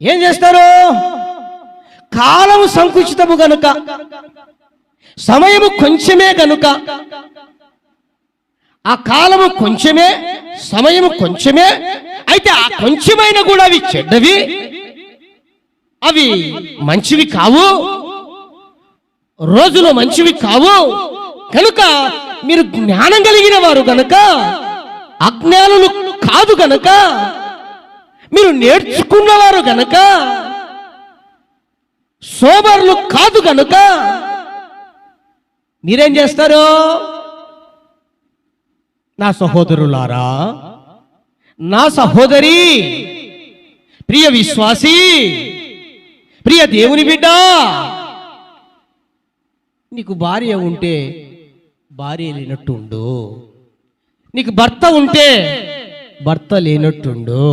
ఏం చేస్తారు? కాలము సంకుచితము గనుక సమయము కొంచెమే గనుక ఆ కాలము కొంచెమే సమయము కొంచెమే అయితే ఆ కొంచెమైనా కూడా అవి చెడ్డవి అవి మంచివి కావు రోజులు మంచివి కావు. కనుక మీరు జ్ఞానం కలిగిన వారు గనక అజ్ఞానులు కాదు గనక నేర్చుకున్నవారు గనక సోబర్లు కాదు గనుక మీరేం చేస్తారు? నా సహోదరులారా నా సహోదరి ప్రియ విశ్వాసి ప్రియ దేవుని బిడ్డ నీకు భార్య ఉంటే భార్య లేనట్టుండు. నీకు భర్త ఉంటే భర్త లేనట్టుండు.